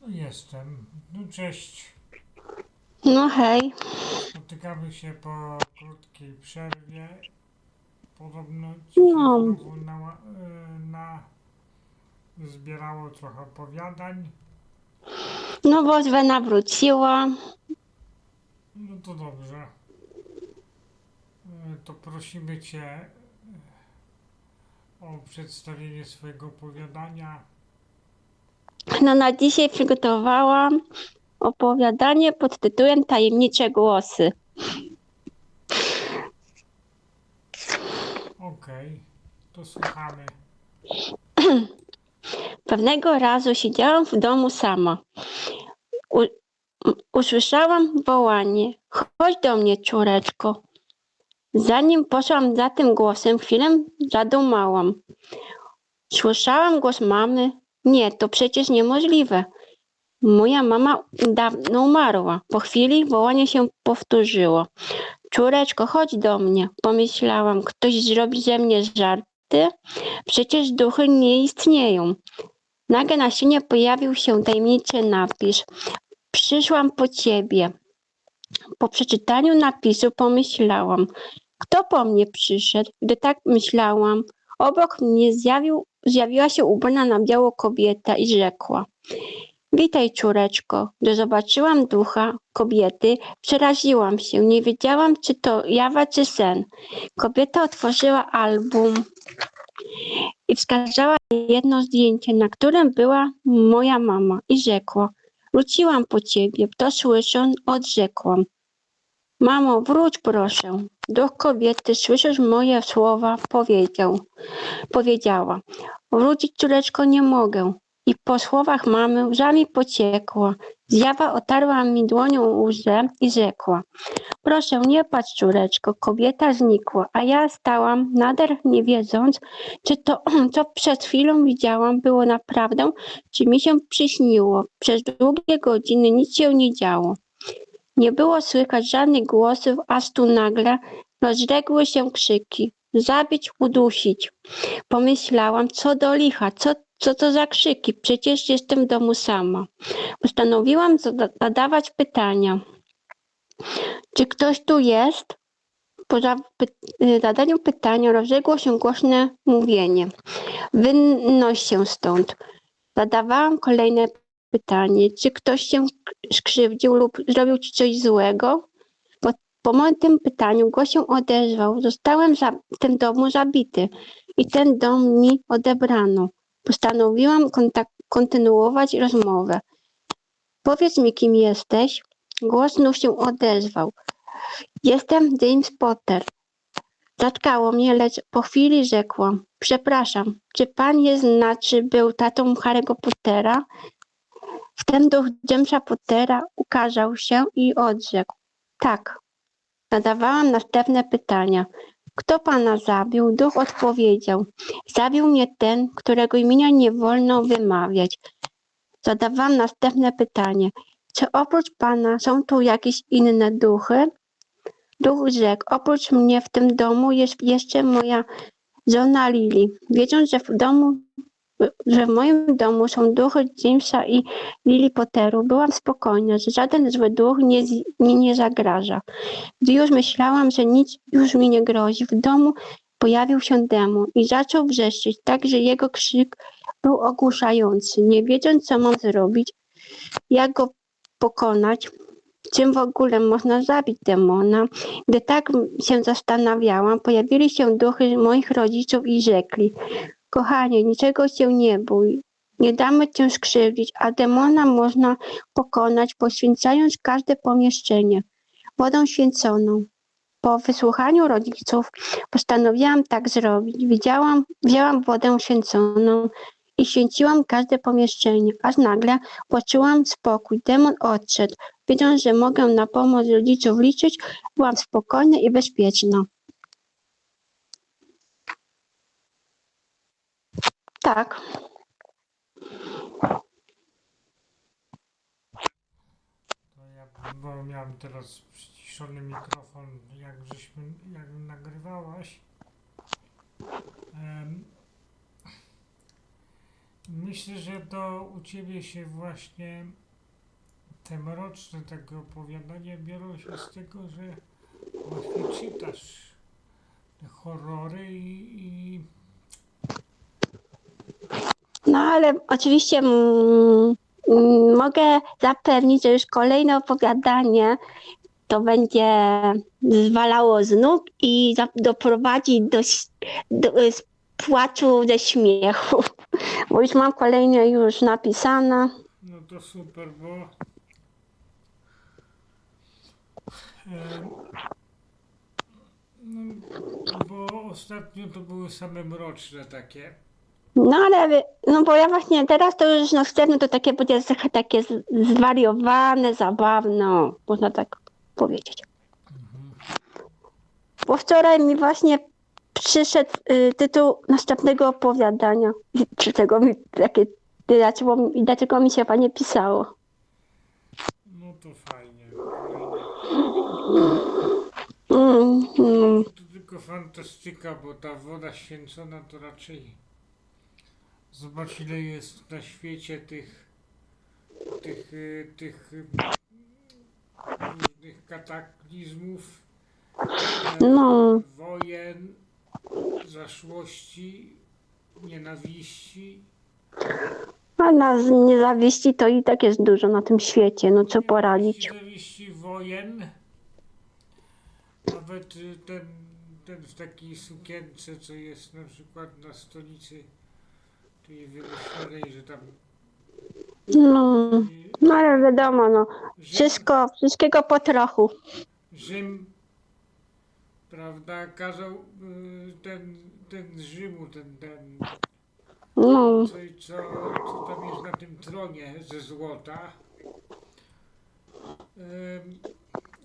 No jestem. No cześć. No hej. Spotykamy się po krótkiej przerwie. Podobno ci się No. znowu na, na zbierało trochę opowiadań. No bo Zwena wróciła. No to dobrze. E, To prosimy Cię e, o przedstawienie swojego opowiadania. No na dzisiaj przygotowałam opowiadanie pod tytułem Tajemnicze głosy. Okej, to słuchamy. Pewnego razu siedziałam w domu sama. U, usłyszałam wołanie. Chodź do mnie, córeczko. Zanim poszłam za tym głosem, chwilę zadumałam. Słyszałam głos mamy. Nie, to przecież niemożliwe. Moja mama dawno umarła. Po chwili wołanie się powtórzyło. Córeczko, chodź do mnie. Pomyślałam, ktoś zrobi ze mnie żarty? Przecież duchy nie istnieją. Nagle na ścianie pojawił się tajemniczy napis. Przyszłam po ciebie. Po przeczytaniu napisu pomyślałam, kto po mnie przyszedł. Gdy tak myślałam, obok mnie zjawił, zjawiła się ubrana na biało kobieta i rzekła. Witaj, córeczko. Gdy zobaczyłam ducha kobiety, przeraziłam się. Nie wiedziałam, czy to jawa, czy sen. Kobieta otworzyła album i wskazała jedno zdjęcie, na którym była moja mama i rzekła, wróciłam po ciebie. To słysząc, odrzekłam, mamo, wróć proszę. Duch kobiety, słyszysz moje słowa, powiedział, powiedziała, wrócić córeczko nie mogę. I po słowach mamy łzami pociekła. Zjawa otarła mi dłonią łzę i rzekła, proszę nie patrz córeczko, kobieta znikła, a ja stałam nader nie wiedząc, czy to, co przed chwilą widziałam, było naprawdę, czy mi się przyśniło. Przez długie godziny nic się nie działo. Nie było słychać żadnych głosów, aż tu nagle rozległy się krzyki. Zabić, udusić. Pomyślałam, co do licha, co, co to za krzyki? Przecież jestem w domu sama. Postanowiłam zada- zadawać pytania. Czy ktoś tu jest? Po y, zadaniu pytania rozległo się głośne mówienie. Wynoś się stąd. Zadawałam kolejne pytanie. Czy ktoś się skrzywdził lub zrobił ci coś złego? Po, po moim tym pytaniu głos się odezwał. Zostałem w tym domu zabity i ten dom mi odebrano. Postanowiłam kontynuować rozmowę. Powiedz mi, kim jesteś? Głos znów się odezwał. Jestem James Potter. Zatkało mnie, lecz po chwili rzekłam. Przepraszam, czy pan jest znaczy był tatą Harry'ego Pottera? Wtem duch Jamesa Pottera ukazał się i odrzekł. Tak. Zadawałam następne pytania. Kto pana zabił? Duch odpowiedział. Zabił mnie ten, którego imienia nie wolno wymawiać. Zadawałam następne pytanie. Czy oprócz pana są tu jakieś inne duchy? Duch rzekł, oprócz mnie w tym domu jest jeszcze moja żona Lily. Wiedząc, że w domu, że w moim domu są duchy Jamesa i Lily Potteru, byłam spokojna, że żaden zły duch nie, mi nie zagraża. Gdy już myślałam, że nic już mi nie grozi, w domu pojawił się demon i zaczął wrzeszczeć, tak że jego krzyk był ogłuszający. Nie wiedząc, co mam zrobić, jak go pokonać, czym w ogóle można zabić demona. Gdy tak się zastanawiałam, pojawili się duchy moich rodziców i rzekli: Kochanie, niczego się nie bój. Nie damy cię skrzywdzić, a demona można pokonać, poświęcając każde pomieszczenie wodą święconą. Po wysłuchaniu rodziców postanowiłam tak zrobić. Widziałam, wzięłam wodę święconą i święciłam każde pomieszczenie, aż nagle poczułam spokój. Demon odszedł. Wiedząc, że mogę na pomoc rodziców liczyć, byłam spokojna i bezpieczna. Tak. To ja, bo miałem teraz przyciszony mikrofon, jak żeśmy, jak nagrywałaś. Em, Myślę, że to u ciebie się właśnie te mroczne takie opowiadania biorą się z tego, że właśnie czytasz te horrory i, i ale oczywiście mm, mm, mogę zapewnić, że już kolejne opowiadanie to będzie zwalało z nóg i doprowadzi do, do y, z płaczu ze śmiechu. Bo już mam kolejne już napisane. No to super, bo em, no, bo ostatnio to były same mroczne takie. No ale no bo ja właśnie teraz to już następne to takie będzie trochę takie zwariowane, zabawne, można tak powiedzieć. Bo wczoraj mi właśnie przyszedł y, tytuł następnego opowiadania. Dlaczego mi takie, dlaczego, dlaczego mi się panie pisało? No to fajnie. Mm, mm. To tylko fantastyka, bo ta woda święcona to raczej zobacz ile jest na świecie tych tych, y, tych y, różnych kataklizmów, e, No. wojen, zaszłości, nienawiści. A nas niezawiści to i tak jest dużo na tym świecie, no co poradzić. Nienawiści, wojen. Nawet y, ten, ten w takiej sukience, co jest na przykład na stolicy że tam No, y, no ale wiadomo, no. Wszystko, wszystkiego po trochu. Rzym prawda, kazał y, ten, ten z Rzymu, ten, ten No, co, co, co tam jest na tym tronie ze złota, em,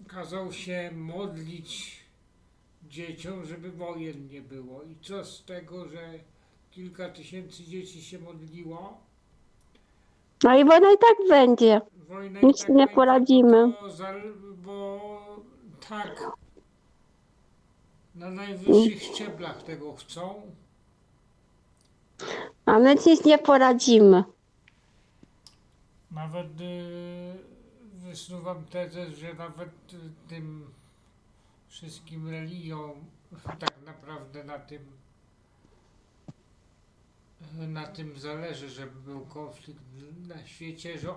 kazał się modlić dzieciom, żeby wojen nie było. I co z tego, że kilka tysięcy dzieci się modliło? no i wojna i tak będzie. Wojna Nic tak nie będzie, poradzimy. Bo, za, bo tak na najwyższych szczeblach tego chcą. A my nic nie poradzimy. Nawet y, wysuwam tezę, że nawet y, tym wszystkim religiom tak naprawdę na tym na tym zależy, żeby był konflikt na świecie, że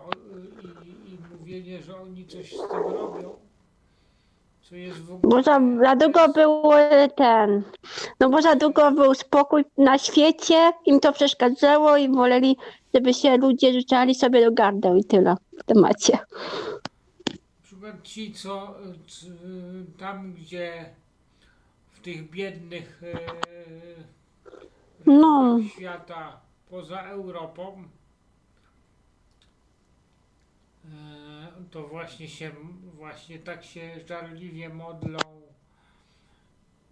i, i mówienie, że oni coś z tym robią, co jest w ogóle... Bo za, za długo był ten. No bo za długo był spokój na świecie, im to przeszkadzało i woleli, żeby się ludzie rzucali sobie do gardeł i tyle w temacie. Na przykład ci, co c- tam, gdzie w tych biednych e, No. świata poza Europą, e, to właśnie się, właśnie tak się żarliwie modlą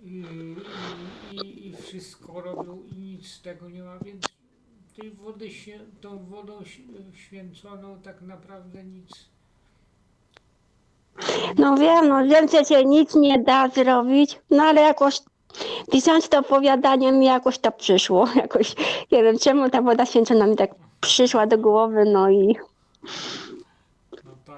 i, i, i, wszystko robią i nic z tego nie ma, więc tej wody się, tą wodą święconą tak naprawdę nic No wiem, no wiem, że się nic nie da zrobić, no ale jakoś pisząc to opowiadanie mi jakoś to przyszło. Jakoś nie wiem czemu ta woda święcona mi tak przyszła do głowy, no i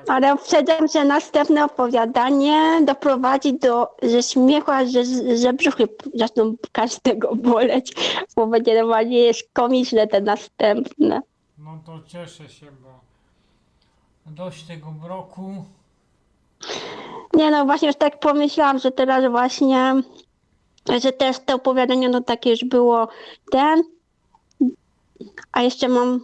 ale uprzedzam, że następne opowiadanie doprowadzi do ze śmiechu, aż że, że brzuchy zaczną każdego boleć, bo będzie normalnie jest komiczne te następne. No to cieszę się, bo dość tego mroku. Nie no, właśnie już tak pomyślałam, że teraz właśnie, że też to opowiadanie no takie już było ten, a jeszcze mam,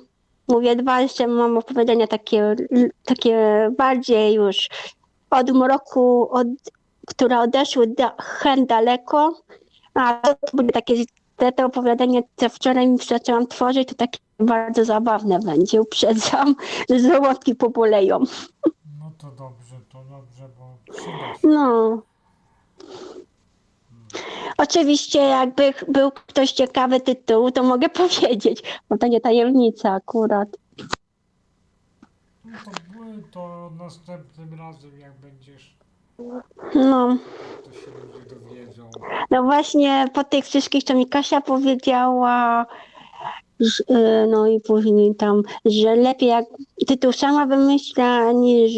mówię dwa, jeszcze mam opowiadania takie, takie bardziej już od mroku, od, które odeszły da, hen daleko, a to będzie takie, te, to opowiadanie, co wczoraj mi zaczęłam tworzyć, to takie bardzo zabawne będzie, uprzedzam, że żołądki poboleją. No to dobrze, to dobrze, bo przyda się. No. Oczywiście, jakby był ktoś ciekawy tytułu, to mogę powiedzieć, bo to nie tajemnica akurat. No to, to następnym razem, jak będziesz, No, to się ludzie dowiedzą. no właśnie po tych wszystkich, co mi Kasia powiedziała Ż- y, No i później tam, że lepiej jak tytuł sama wymyśla niż,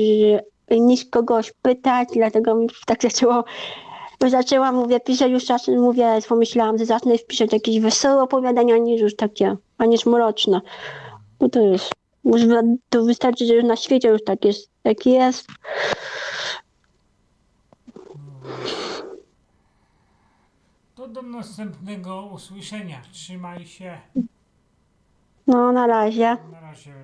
niż kogoś pytać, dlatego mi tak zaczęło, zaczęłam, mówię, pisać już czasem, mówię, pomyślałam, że zacznę pisać jakieś wesołe opowiadania, niż już takie, a niż mroczne. No to już wy- to wystarczy, że już na świecie już tak jest, jak jest. To do następnego usłyszenia. Trzymaj się. No na razie. Na razie.